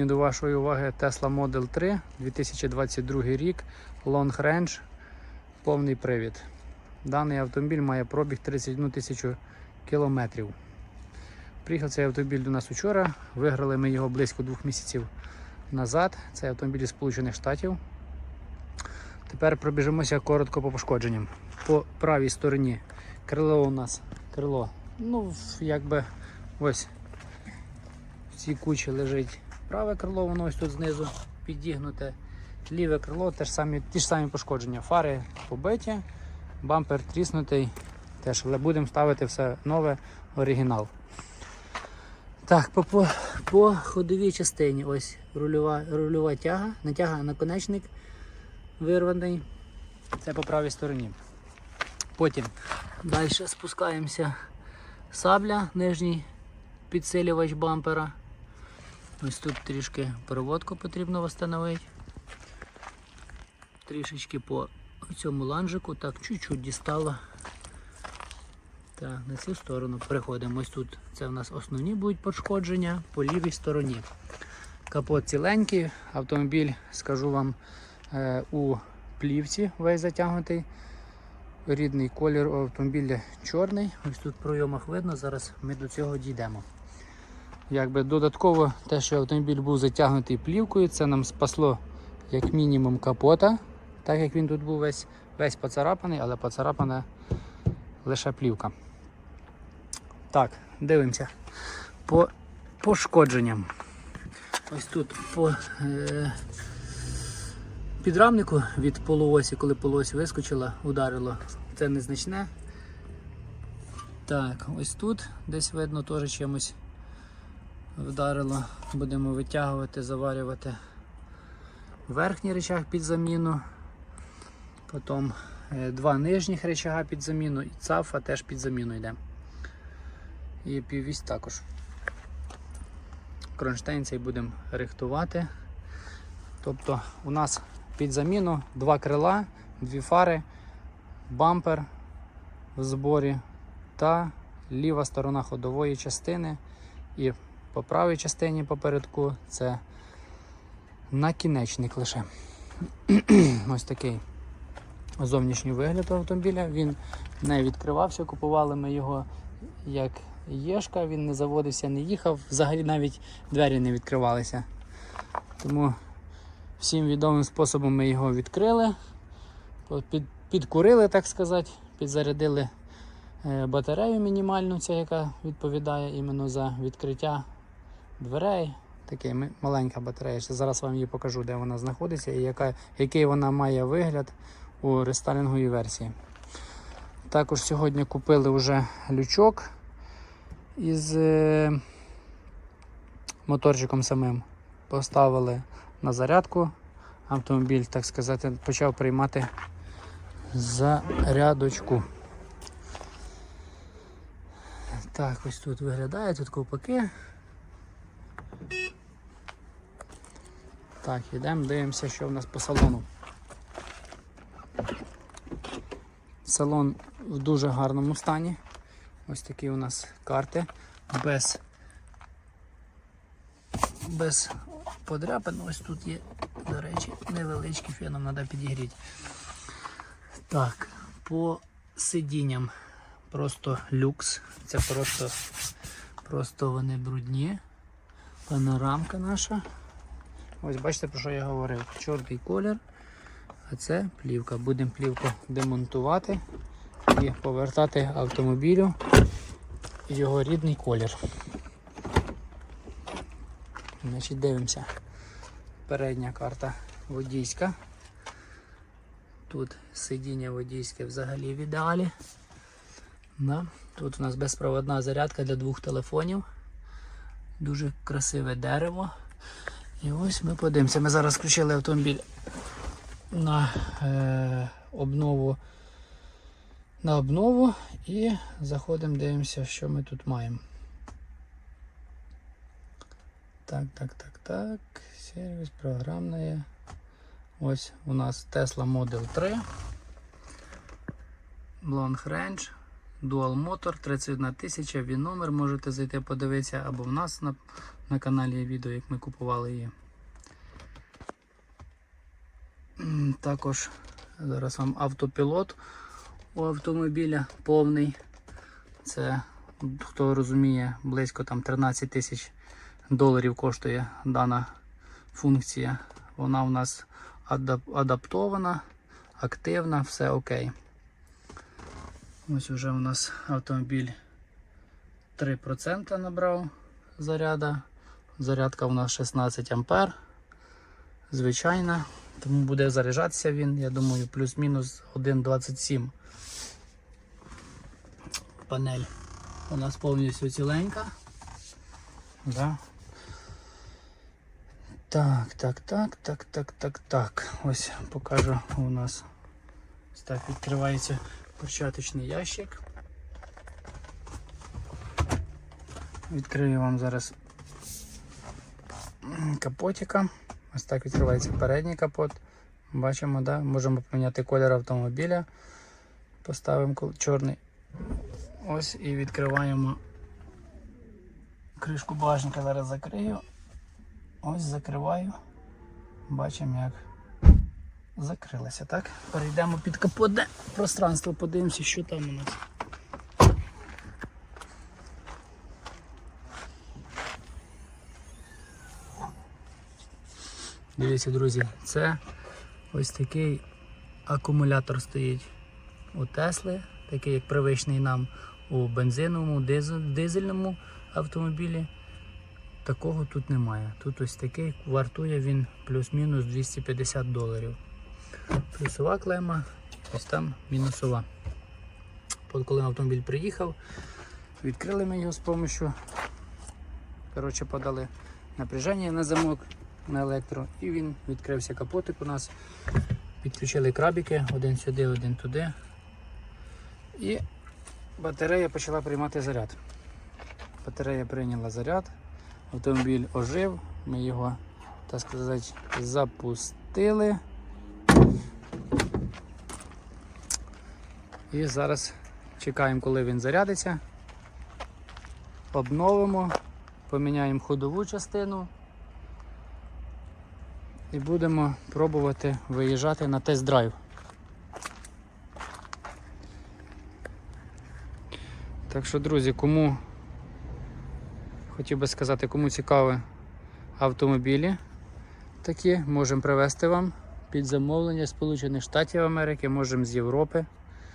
Сьогодні до вашої уваги Tesla Model 3 2022 рік, Long Range, повний привід. Даний автомобіль має пробіг 31 тисячу кілометрів. Приїхав цей автомобіль до нас учора. Виграли ми його близько двох місяців назад. Це автомобіль із Сполучених Штатів. Тепер пробіжимося коротко по пошкодженням. По правій стороні крило у нас крило. Ну, якби ось в цій кучі лежить праве крило, воно ось тут знизу підігнуте. Ліве крило теж самі, ті ж самі пошкодження. Фари побиті, бампер тріснутий. Теж, але будемо ставити все нове, оригінал. Так, по, по, по ходовій частині ось рульова, рульова тяга, натяга наконечник вирваний. Це по правій стороні. Потім далі спускаємося. Сабля, нижній підсилювач бампера. Ось тут трішки проводку потрібно встановити. Трішечки по цьому ланжику, так, чуть-чуть дістало. Так, на цю сторону приходимо. Ось тут це у нас основні будуть пошкодження по лівій стороні. Капот ціленький, автомобіль, скажу вам, е, у плівці весь затягнутий. Рідний колір автомобіля чорний. Ось тут в пройомах видно, зараз ми до цього дійдемо. Якби додатково те, що автомобіль був затягнутий плівкою, це нам спасло як мінімум капота, так як він тут був весь весь поцарапаний, але поцарапана лише плівка. Так, дивимося. По пошкодженням. Ось тут по е, підрамнику від полуосі, коли полуось вискочила, ударило. Це незначне. Так, ось тут десь видно теж чимось вдарило. Будемо витягувати, заварювати верхній речах під заміну. Потім е, два нижніх речага під заміну і цафа теж під заміну йде. І піввісь також. Кронштейн цей будемо рихтувати. Тобто у нас під заміну два крила, дві фари, бампер в зборі та ліва сторона ходової частини. І по правій частині попередку це накінечник лише. Ось такий зовнішній вигляд автомобіля. Він не відкривався, купували ми його як єшка, він не заводився, не їхав, взагалі навіть двері не відкривалися. Тому всім відомим способом ми його відкрили, під, підкурили, так сказати, підзарядили е, батарею мінімальну, ця, яка відповідає іменно за відкриття дверей. Така маленька батарея. Ще Зараз вам її покажу, де вона знаходиться і яка, який вона має вигляд у рестайлінговій версії. Також сьогодні купили вже лючок із е, моторчиком самим. Поставили на зарядку. Автомобіль, так сказати, почав приймати зарядочку. Так, ось тут виглядає, тут ковпаки. Так, йдемо, дивимося, що в нас по салону. Салон в дуже гарному стані. Ось такі у нас карти без без подряпин. Ось тут є, до речі, невеличкий феном треба підігріти. Так, по сидінням просто люкс. Це просто, просто вони брудні. Панорамка наша. Ось бачите, про що я говорив. Чорний колір, а це плівка. Будемо плівку демонтувати і повертати автомобілю його рідний колір. Значить, дивимося. Передня карта водійська. Тут сидіння водійське взагалі в ідеалі. Да. Тут у нас безпроводна зарядка для двох телефонів. Дуже красиве дерево. І ось ми подивимося. Ми зараз включили автомобіль на е, обнову на обнову і заходимо, дивимося, що ми тут маємо. Так, так, так, так. Сервіс програмне. Ось у нас Tesla Model 3. Long Range. Dual Motor 31 тисяча, він номер можете зайти подивитися або в нас на На каналі є відео, як ми купували її. Також зараз вам автопілот у автомобіля повний. Це, хто розуміє, близько там 13 тисяч доларів коштує дана функція. Вона у нас адап- адаптована, активна, все окей. Ось уже у нас автомобіль 3% набрав заряда. Зарядка у нас 16 ампер. Звичайна. Тому буде заряджатися він, я думаю, плюс-мінус 1,27. Панель у нас повністю ціленька. Да. Так, так, так, так, так, так, так. Ось покажу у нас. Ось так відкривається перчаточний ящик. Відкрию вам зараз капотика. Ось так відкривається передній капот. Бачимо, да? можемо поміняти колір автомобіля. Поставимо чорний. Ось і відкриваємо кришку багажника. Зараз закрию. Ось закриваю. Бачимо, як закрилася. Так? Перейдемо під капотне пространство, подивимося, що там у нас. Дивіться, друзі, це ось такий акумулятор стоїть у Тесли, такий як привичний нам у бензиновому, дизельному автомобілі. Такого тут немає. Тут ось такий вартує він плюс-мінус 250 доларів. Плюсова клема, ось там мінусова. От коли автомобіль приїхав, відкрили ми його з допомогою. Коротше, подали напряження на замок на електро і він відкрився капотик у нас. Підключили крабіки, один сюди, один туди. І батарея почала приймати заряд. Батарея прийняла заряд, автомобіль ожив, ми його, так сказати, запустили. І зараз чекаємо, коли він зарядиться. Обновимо, поміняємо ходову частину і будемо пробувати виїжджати на тест-драйв. Так що, друзі, кому хотів би сказати, кому цікаві автомобілі такі, можемо привезти вам під замовлення з Штатів Америки, можемо з Європи.